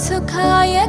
使え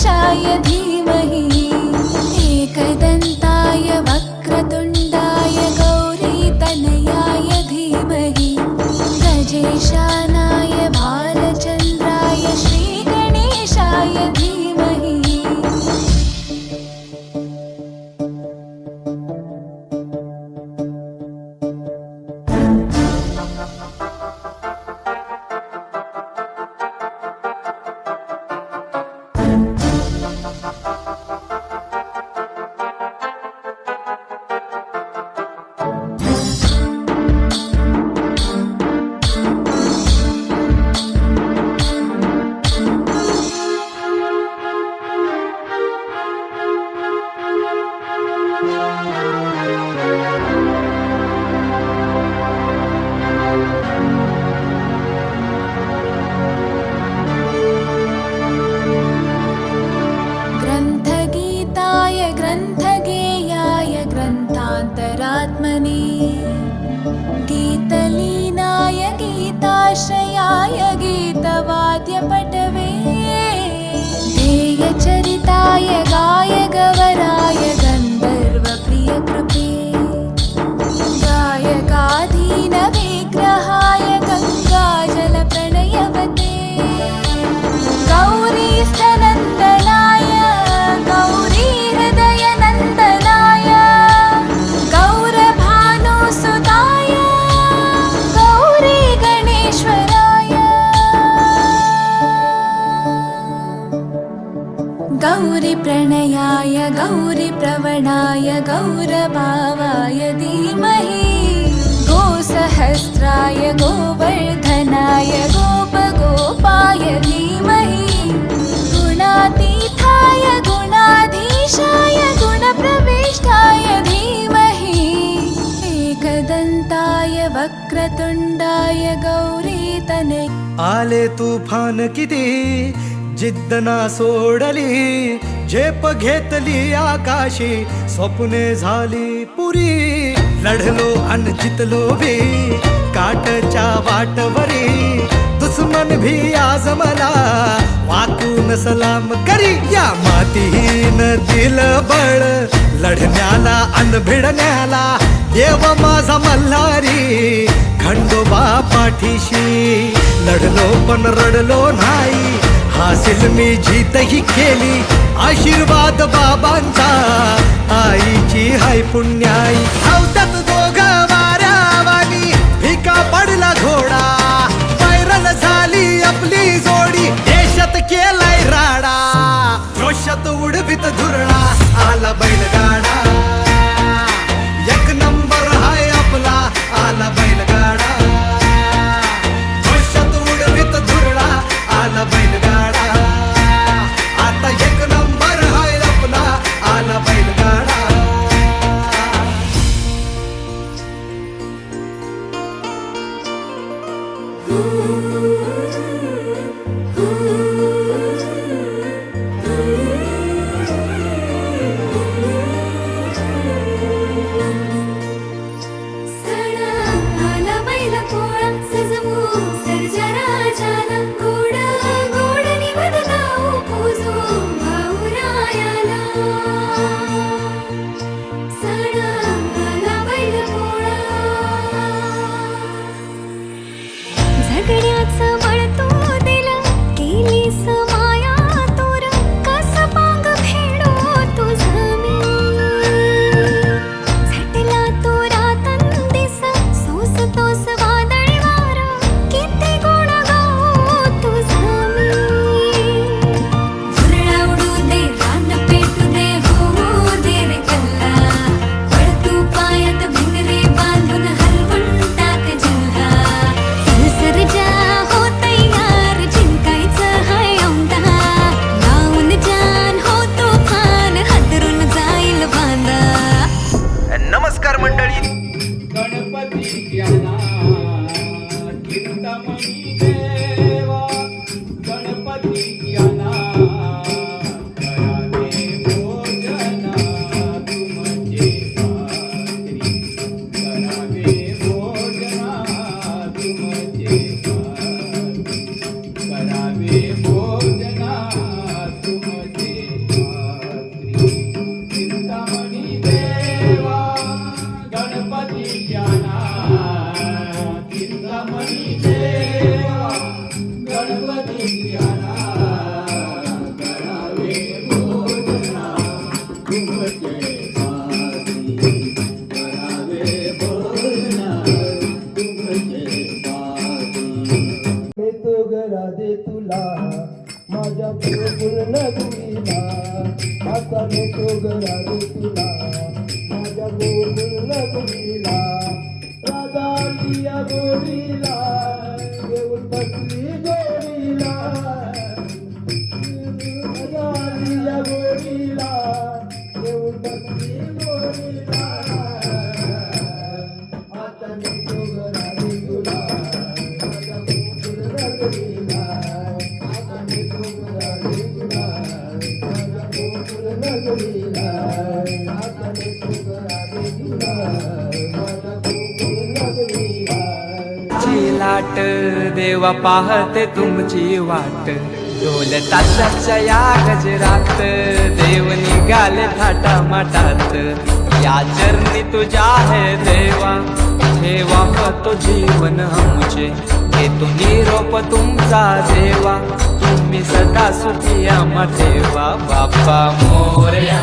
श्रीगणेशाय धीमहि। एकदन्ताय वक्रतुण्डाय गौरीतनयाय धीमहि। गजेशानाय भालचन्द्राय गौरीप्रवणाय गौरभावाय धीमहि। गोसहस्राय गोवर्धनाय गोपगोपाय धीमहि। गुणातीताय गुणाधीशाय गुणप्रविष्टाय धीमहि। एकदन्ताय वक्रतुण्डाय गौरीतनय आले तुफान किती जिद्द ना सोडली झेप घेतली आकाशी स्वप्ने झाली पुरी. लढलो अन जितलो भी काटच्या वाटवरी. दुश्मन भी आज मला वाकून सलाम करी. या मातीन दिल बळ लढण्याला अन भिडण्याला देव माझा मल्हारी. खंडोबा पाठीशी लढलो पण रडलो नाही. हासिल मी जीतही केली. आशीर्वाद बाबांचा. आईची हाय पुण्या देवा पाहते तुमची वाट. ढोल ताशाच्या या गजरात देव निघाले थाटा माटात या चरणी तुझ्या आहे देवा ठेवा तो जीवन आमचे. हे घेतो निरोप तुमचा देवा तुम्ही सदा सुखी आम्हा ठेवा. बाप्पा मोरया.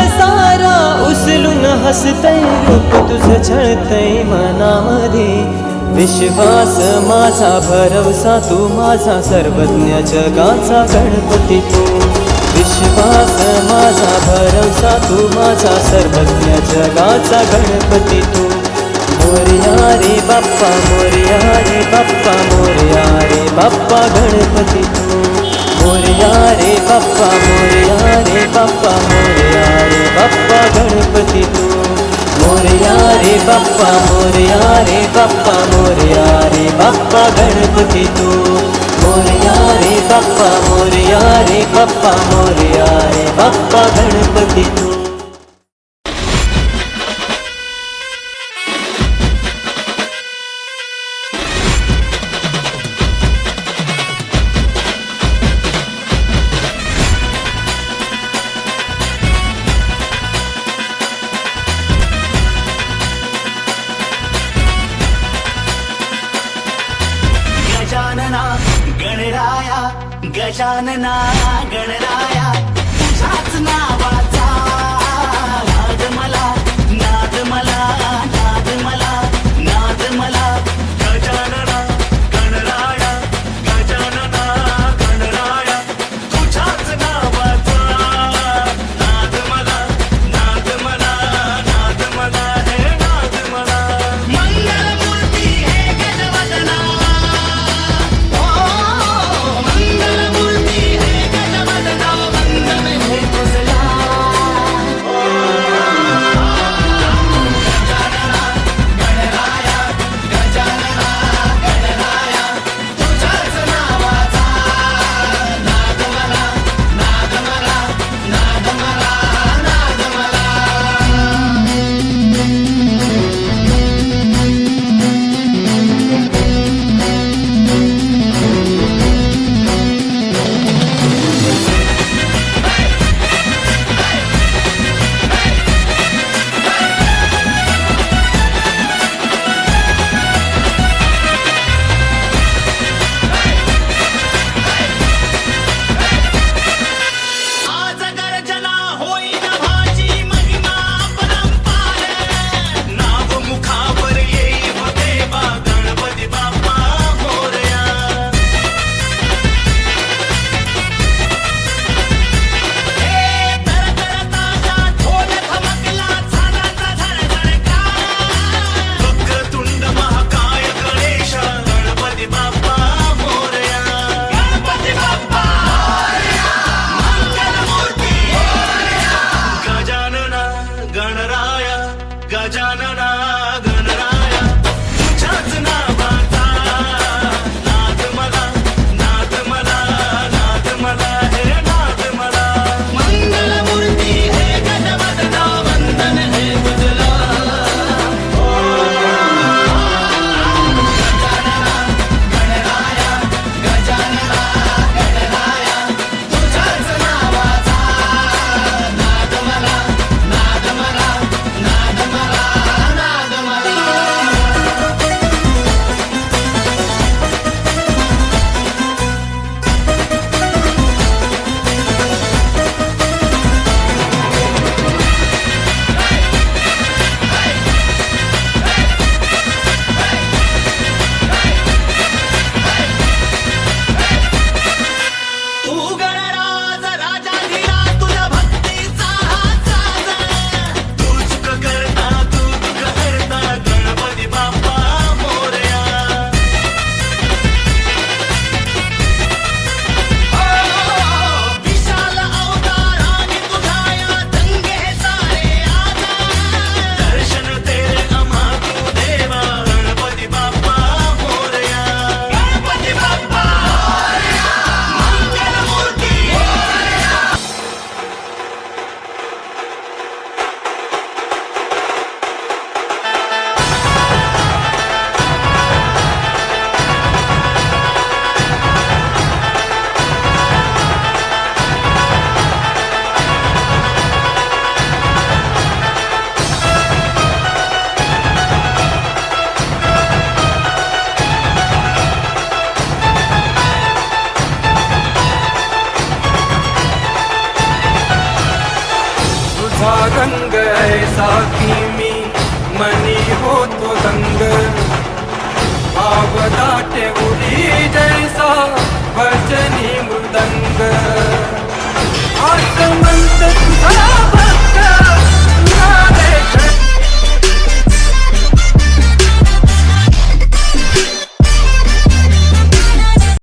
सारा हसतय रूप तुझं छळतय मनामध्ये. विश्वास माझा भरवसा तू माझा सर्वज्ञ जगाचा गणपती. तू विश्वास माझा भरवसा तू माझा सर्वज्ञ जगाचा गणपती. तू मोरया रे बाप्पा मोरया रे बाप्पा मोरया रे बाप्पा गणपती. तू मोरया रे बाप्पा मोरया रे बाप्पा मोरया रे बाप्पा गणपती तू. मोरया रे बाप्पा मोरया रे बाप्पा मोरया रे बाप्पा गणपती तू. मोरया रे बाप्पा मोरया रे बाप्पा मोरया रे बाप्पा गणपती तू. ગજાનના ગણરા संग ऐसा की मी मनी होतो दंग भाव दाटे उडी जैसा वचनी मृदंग। आसमंत तुझा